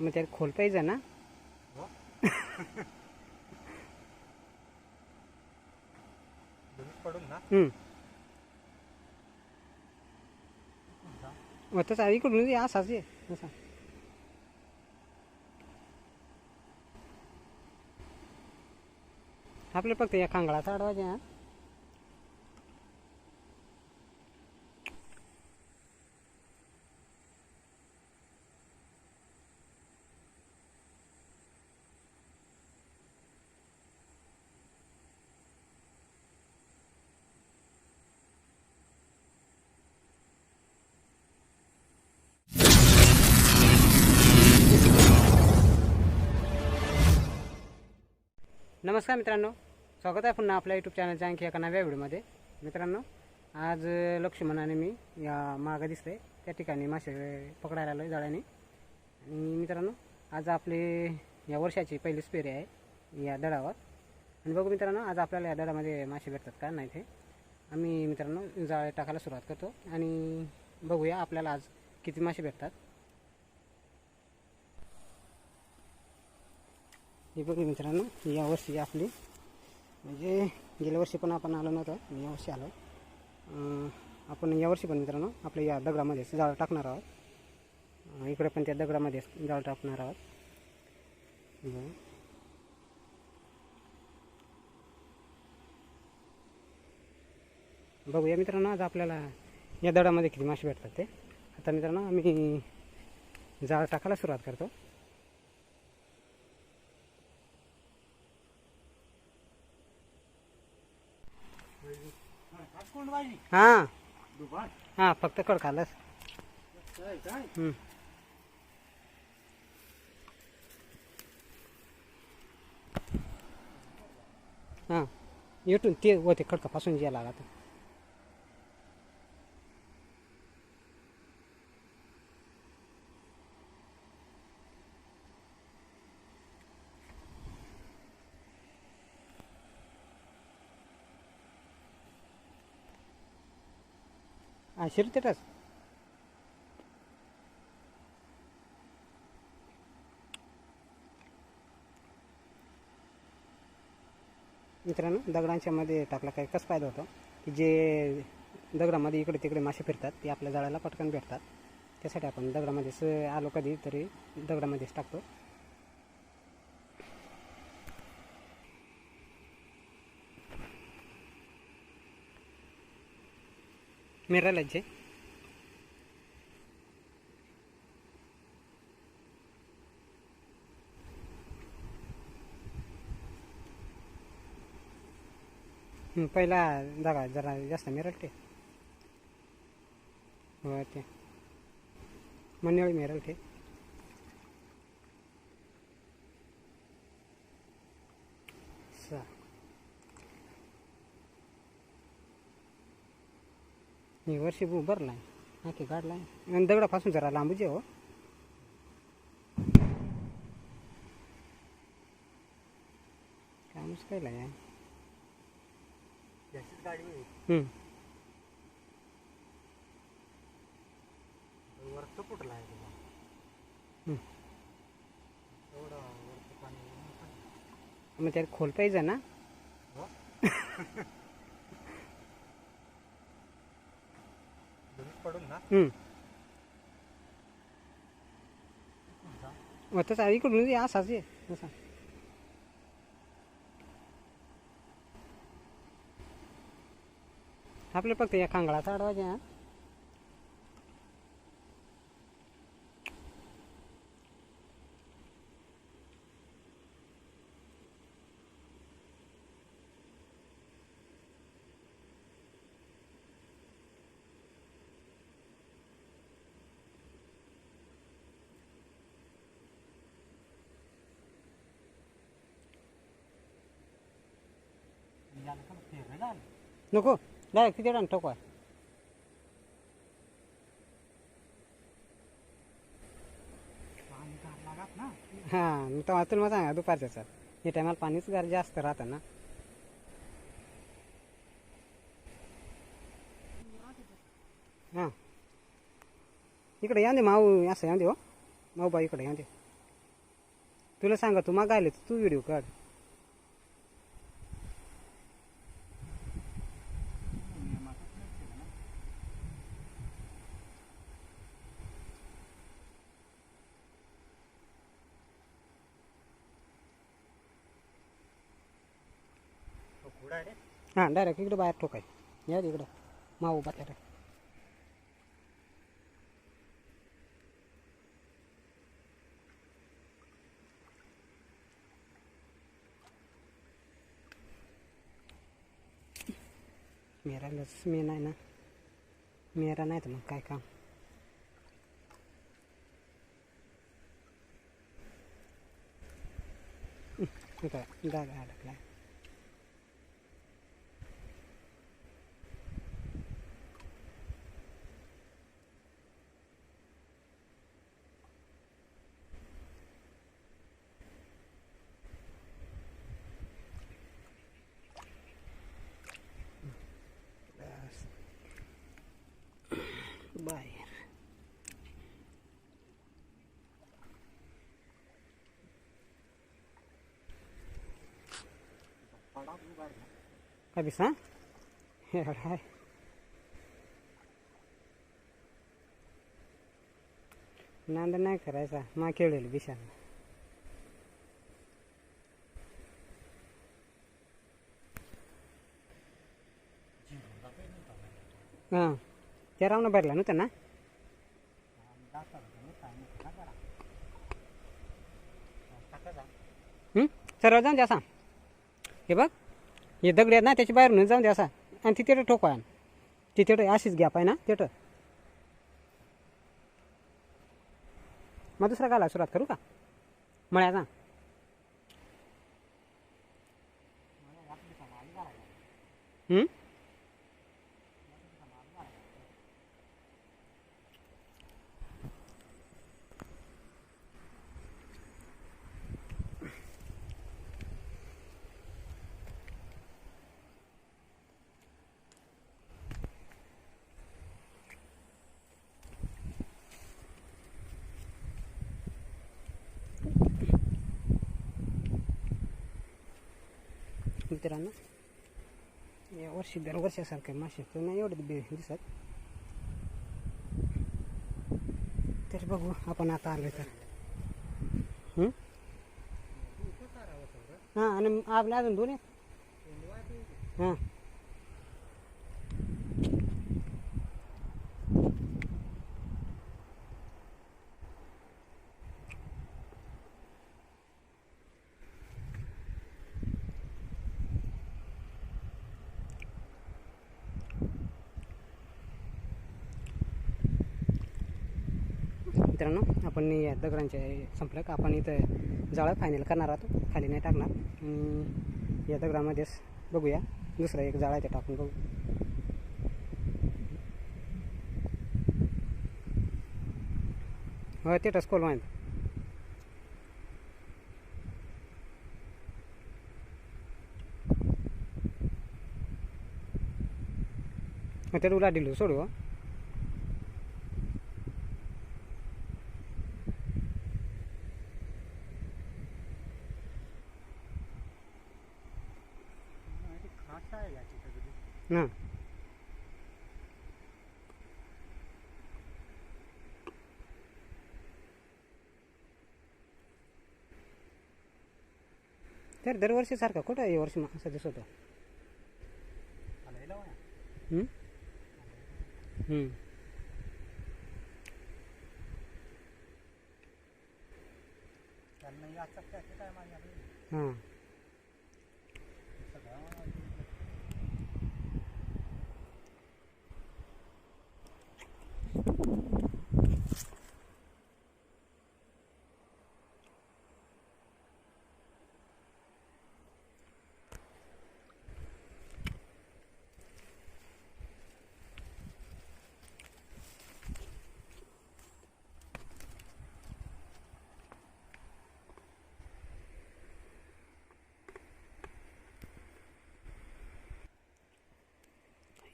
मग त्यात खोल पाहिजे ना. पडून ना मग तसा इकडून ये असाच ये. असा आपल्या फक्त या खांगळाचा अडवायचे हा नमस्कार मित्रांनो स्वागत आहे पुन्हा आपल्या यूट्यूब चॅनलच्या आणखी एका नव्या व्हिडिओमध्ये. मित्रांनो आज लक्ष्मणाने मी या मागं दिसते त्या ठिकाणी मासे पकडायला आलो जाळ्याने. आणि मित्रांनो आज आपले या वर्षाची पहिलीच पेरी आहे या दडावर आणि बघू मित्रांनो आज आपल्याला या दडामध्ये मासे भेटतात का? नाही ते. आम्ही मित्रांनो जाळे टाकायला सुरुवात करतो. आणि बघूया आपल्याला आज किती मासे भेटतात. हे बघा मित्रांनो या वर्षी आपली म्हणजे गेल्या वर्षी पण आपण आलो नव्हतो या यावर्षी आलो. आपण यावर्षी पण मित्रांनो आपल्या या दगडामध्येच जाळं टाकणार आहोत. इकडे पण त्या दगडामध्येच जाळं टाकणार आहोत. बघूया मित्रांनो आज आपल्याला या दगडामध्ये किती मासे भेटतात ते. आता मित्रांनो आम्ही जाळं टाकायला सुरुवात करतो कोण पाहिजे हां. हां फक्त कड हम्म. हां. येटून ते होते खडकापासून जे लागत हां शिरतेटच मित्रांनो दगडांच्या मध्ये टाकला काय कसं फायदा होतो? की जे दगडामध्ये इकडे तिकडे मासे फिरतात ते आपल्या जाळ्याला पटकन भेटतात. त्यासाठी आपण दगडामध्येच आलो कधी तरी दगडामध्येच टाकतो. मिरायला पहिला जागा जरा जास्त मिरल ते हो ते. मन्याळी मिरल ते सा. ही वर्षी बू भरलाय नाकी काढलाय आणि दगडापासून जरा लांबूच आहे हो. कामच काय आहे. आहे. हं. वरचं कुठलं आहे हं. मग त्याला खोल पाहिजे ना हो? दोन्ही पडून ना. हं. मग तसा इकडून ये असाच ये तसा. आपल्या फक्त या खांगळाचा अडवायचे हा याला का फेरं झालं नको. डायरेक्ट किती टाक टोकवाय हां मी तेव्हा तुला मग सांगा सर या टायमाला पाणीच गरजे जास्त राहतं ना. हां. इकडे या दे माऊ असं या दे हो माऊ बाई इकडे या दे तुला सांगा तू मागायले तू व्हिडिओ काढ. हां डायरेक्ट इकडे बाहेर ठोकाय या इकडं माऊ बाहेर मेरालाच मी नाही ना मेरा नाही तर मग काय काम इथं जागा अडकला पडा उभा आहे ना. काय बिसा एवढा आहे नांद नाही करायचा मा खेळेल बिशा हां त्या रावणं भरला नव्हतं ना आणि जाता होता ना, काय नाही, काय करा. टाका जा. हं? सरळ जाऊन द्या असा हे बघ हे दगड आहेत ना त्याच्या बाहेरून जाऊन द्या असा. आणि तिथे ठोकवा. तिथे तिथं अशीच घ्या आहे ना तिथं. मग दुसरा गाला सुरुवात करू का? मळ्याचा. हं? मित्रांनो. या वर्षी दरवर्षासारखं मासे तर नाही एवढे बी दिसत तर बघू आपण आता आलो तर. हां आणि आपल्या अजून दोन आहेत. हां. मित्रांनो आपण या दगडांच्या संपलं का आपण इथं जाळं फायनल करणार आहोत. खाली नाही टाकणार. या दगडामध्येच बघूया. दुसरा एक जाळा इथे टाकून बघू. हो ते टस्कोल माहिती. मग त्यात उला दिलो सोडू हो. नाही, ते खास आहे याची सगळी. ना तर दरवर्षी सारखा कुठं आहे वर्षी असं दिसत. हं? हं. त्यांना याचा त्याचे काय मागे आले. हां सगळं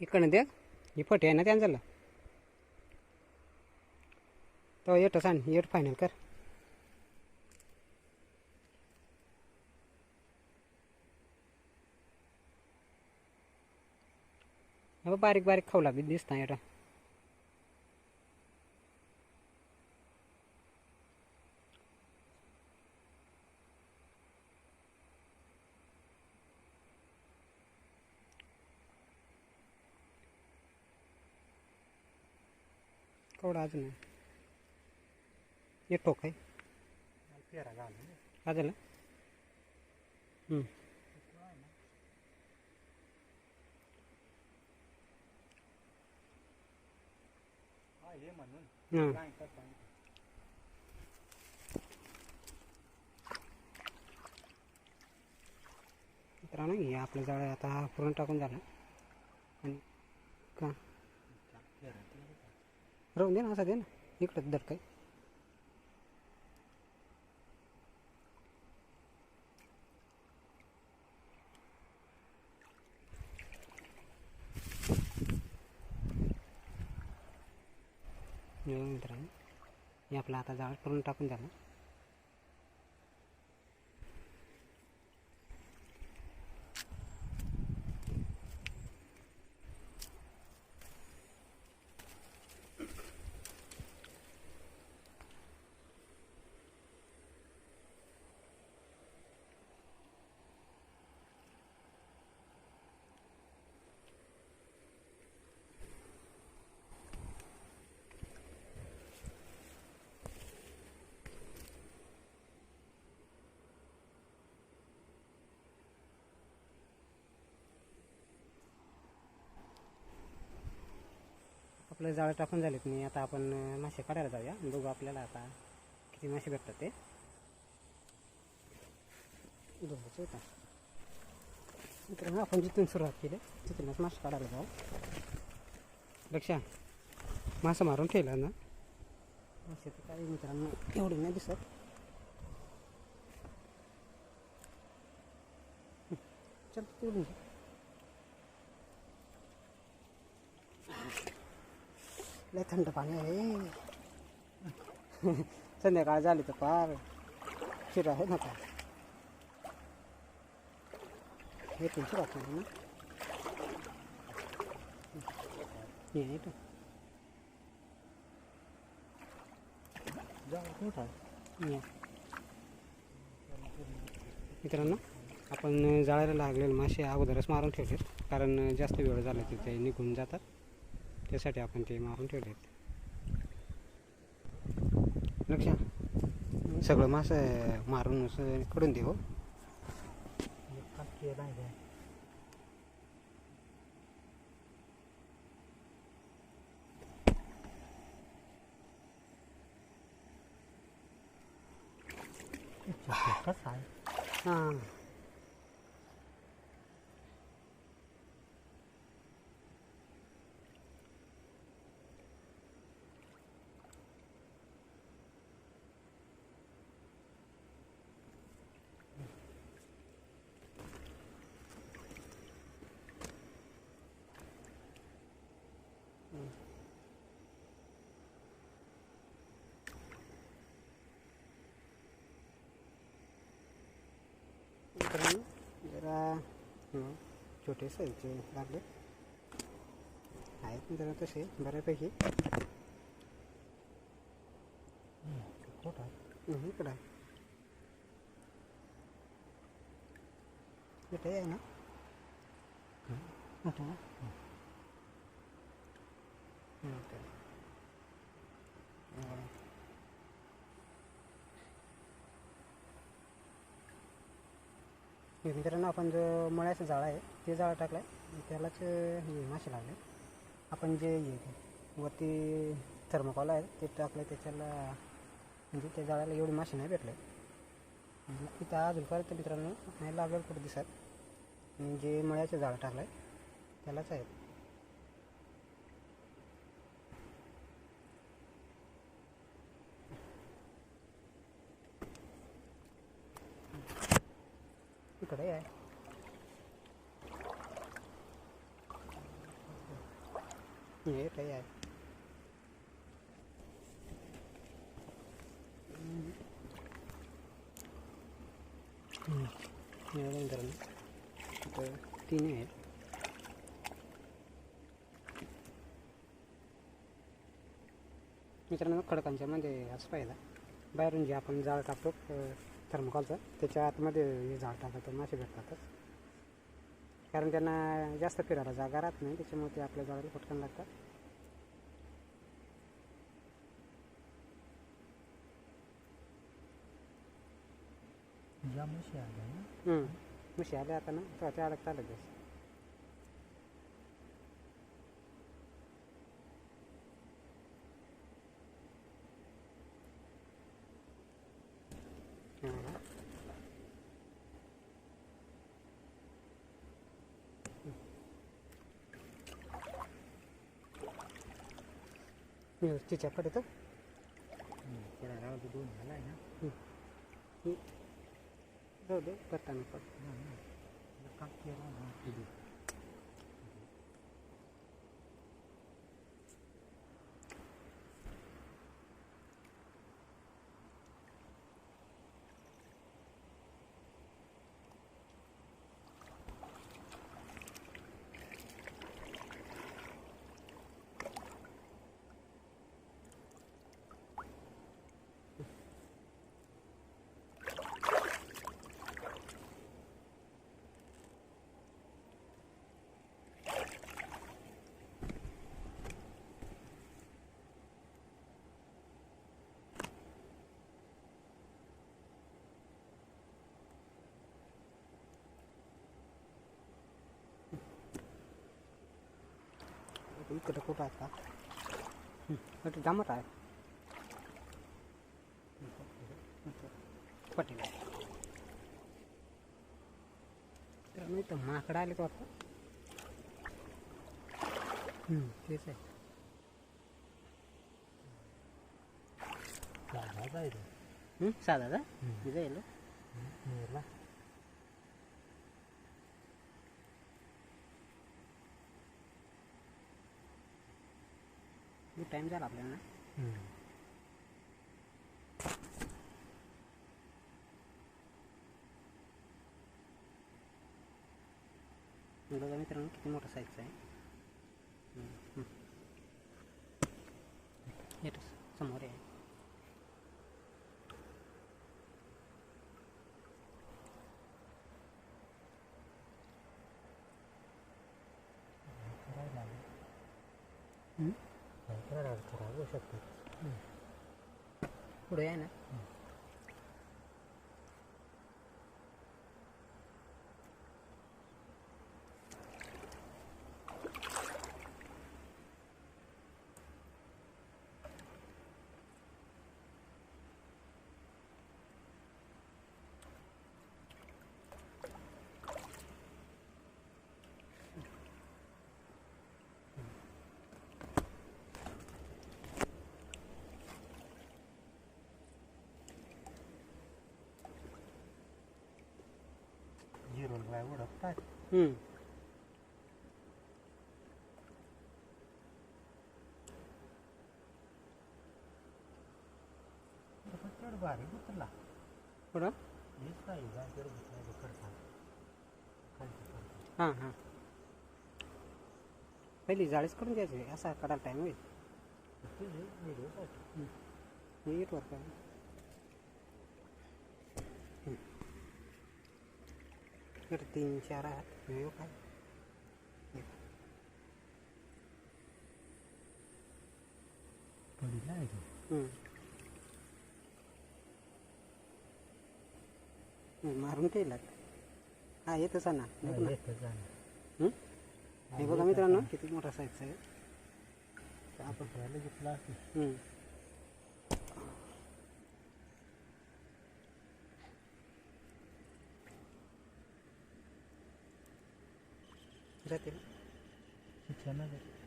इकडनं देख. ही फटी आहे ना त्यांच्याला बाबा एटच आण एट फायनल कर बारीक बारीक खाऊला बी दिसता एटा कवडा अजून टोक आहे पेरा घालून काय. हा म्हणून. काय करता मित्रांनो हे आपलं जाळं आता पूर्ण टाकून झालं. आणि का? राहून दे ना असं दे ना. इकडं दर काय. हे बघा मित्रांनो. हे आपलं आता जाळ पूर्ण टाकून झालं आपलं जाळं टाकून झालेत नाही आता आपण मासे काढायला जाऊया. बघू आपल्याला आता किती मासे भेटतात ते. बघायचं होता. मित्रांनो आपण जिथून सुरुवात केली तिथूनच मासे काढायला जाऊ. लक्षा मासा मारून ठेवला ना. मासे तर काही मित्रांनो एवढे नाही दिसत. चल तेवढून लय थंड पाणी आहे संध्याकाळ झाली तर फार शिरा आहे ना काय? हे तुमची बाकी ना. हे आहे तो. जाऊ मोठा या. मित्रांनो आपण जाळायला लागलेले मासे अगोदरच मारून ठेवलेत कारण जास्त वेळ झाला की ते निघून जातात. त्यासाठी आपण ते मारून ठेवलेत लक्ष सगळं मासं मारून असं कडून दे हो मित्रांनो जरा छोटे साईजचे लागले. आहेत जरा तसे बऱ्यापैकी. इकडं. इथे आहे ना? मोठं ना हं, इकडे. हं. हे मित्रांनो आपण जो मळ्याचं जाळं आहे ते जाळं टाकलं आहे त्यालाच हे मासे लागले. आपण जे हे वरती थर्मोकॉल आहे ते टाकलं त्याच्याला म्हणजे त्या जाळ्याला एवढे मासे नाही भेटले. म्हणजे तिथं अजूनपर्यंत मित्रांनो नाही लागलं कुठं दिसत. जे मळ्याचं जाळं टाकलं आहे त्यालाच आहे. तिकडे आहे हे काही आहे कारण तर तिन्ही आहेत. मित्रांनो खडकांच्या मध्ये असं पाहिलं. बाहेरून जे आपण जाळ टाकतो थर्मकॉलचं त्याच्या आतमध्ये हे जाळ टाकतो मासे भेटतातच कारण त्यांना जास्त फिरायला जागा राहत नाही त्याच्यामुळे ते आपल्या जाळाला पटकन लागतात. ज्या म्हशी आल्या ना. म्हशी आल्या आता ना तेव्हा ते अडकता लगेच हा. हम्म, तिच्याकडे तर. दोन झालाय ना. जाऊ दे करताना पण काम केला ना किती इकडे कुठं आता हम्म, जमत आहे पटेल तर मी तर माकडं आले तो आता हम्म, तेच आहे साधा जायचं हम्म, साधा का जाईल खूप टाईम झाला आपल्याला बघा मित्रांनो किती मोठा साईजचा आहे. समोर आहे. التراب وشتت. ورانا. काय उडकतात हम्म. चढ भारी उतरला हेच करता खालची करता हां हां पहिली जाळीच करून द्यायची असा काढायला टाईम होईल. तुझे मी येत व्हिडिओ काय पडीला आहे की हम्म. हम्म, मारून ठेवला हा येतच ना? हे बघा मित्रांनो किती मोठा साईजचा आहे आपण घेतला असेल हम्म.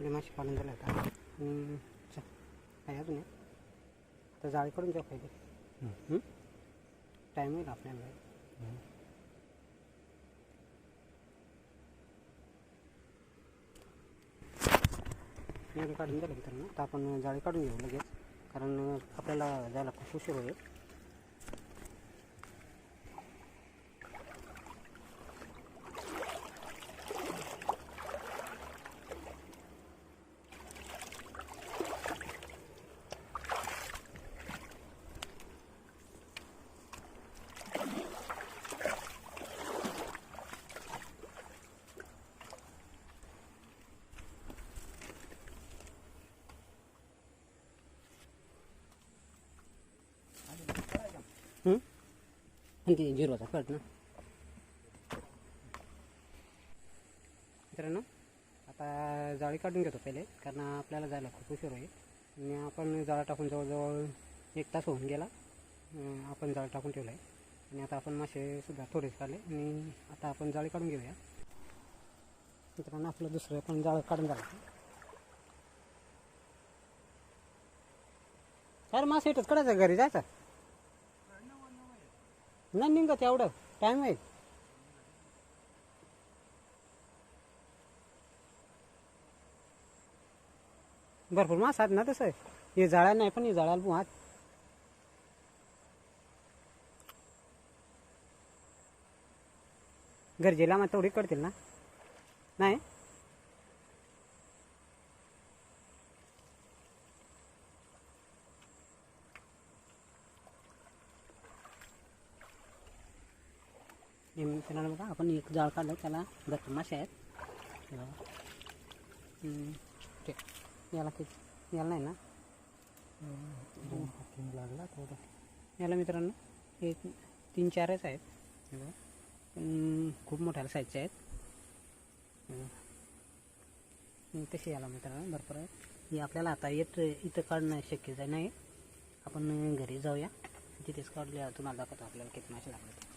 आपले मासे काढून झाले चल काय अजून आहे. आता जाळी काढून जाऊ पाहिजे टाईम होईल आपल्याला. काढून झालं मित्रांनो. तर आपण जाळी काढून घेऊ लगेच. कारण आपल्याला जायला खूप उशीर होईल हं? आणि ते झिरोचा कट ना? मित्रांनो आता जाळी काढून घेतो पहिले कारण आपल्याला जायला खूप उशीर होईल. आणि आपण जाळं टाकून जवळजवळ एक तास होऊन गेला. आपण जाळं टाकून ठेवलं आहे आणि आता आपण मासेसुद्धा थोडेच काढले. आणि आता आपण जाळी काढून घेऊया. मित्रांनो आपलं दुसरं पण जाळं काढून झालं. अरे मासे येतात काढायचं घरी? जायचं? नाही निघत एवढं. टाइम आहे. भरपूर मास आहेत ना तसं. हे जाळ्या नाही पण हे जाळ्याला पण हात गरजेला मग तेवढी कळतील ना? नाही हे मित्रांनो बघा. आपण एक जाळ काढलं त्याला गट्ट मासे आहेत. याला किती याला नाही ना? लागला थोडं याला मित्रांनो हे तीन चारच आहेत. पण खूप मोठ्या साईजचे आहेत. तसे याला मित्रांनो भरपूर आहेत. हे आपल्याला आता येत इथं काढणं शक्य नाही आपण घरी जाऊया. तिथेच काढल्या तुम्हाला दाखवतो आपल्याला किती मासे लागले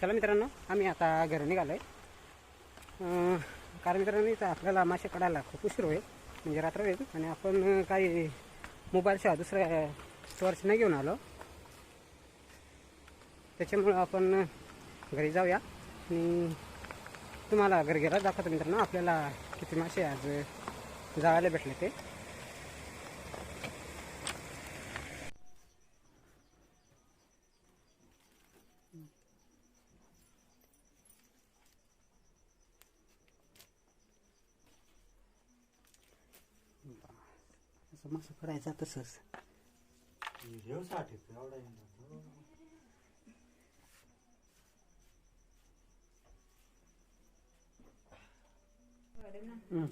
चला मित्रांनो आम्ही आता घरी निघालो आहे कारण मित्रांनो इथं आपल्याला मासे काढायला खूप उशीर होईल म्हणजे रात्र होईल. आणि आपण काही मोबाईलशिवाय दुसऱ्या टॉर्च नाही घेऊन आलो. त्याच्यामुळं आपण घरी जाऊया. आणि तुम्हाला घरी गेला दाखवतो मित्रांनो आपल्याला किती मासे आज जायला जाळायला भेटले ते. असं मासं करायचं तसंच घेऊ साठी एवढा येणार. हं.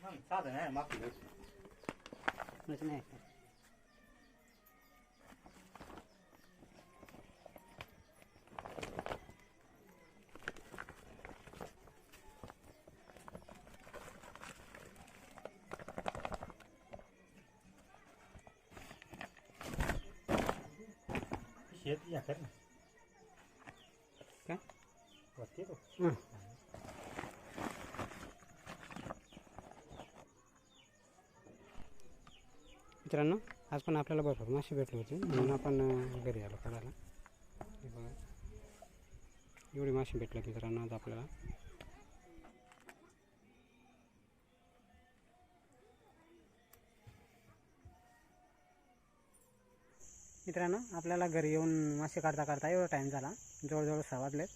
मग साधं नाही मागचं म्हणजे नाही शेत वरती मित्रांनो आज पण आपल्याला भरपूर मासे भेटले होते. म्हणून आपण घरी आलो काढायला हे बघा. एवढी मासे भेटले मित्रांनो आज आपल्याला. मित्रांनो आपल्याला घरी येऊन मासे काढता काढता एवढा टाईम झाला. जवळजवळ सहा वाजलेत.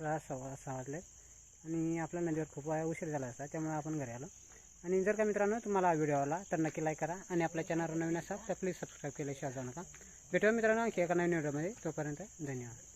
सहा सव्वा सहा वाजलेत आणि आपल्या नदीवर खूप उशीर झाला असता त्यामुळे आपण घरी आलो. आणि जर का मित्रांनो तुम्हाला व्हिडिओ आवडला तर नक्की लाईक करा आणि आपल्या चॅनलवर नवीन असाल तर प्लीज सबस्क्राईब केल्याशिवाय जाऊ नका. भेटूया मित्रांनो आणखी एका नवीन व्हिडिओमध्ये तोपर्यंत धन्यवाद.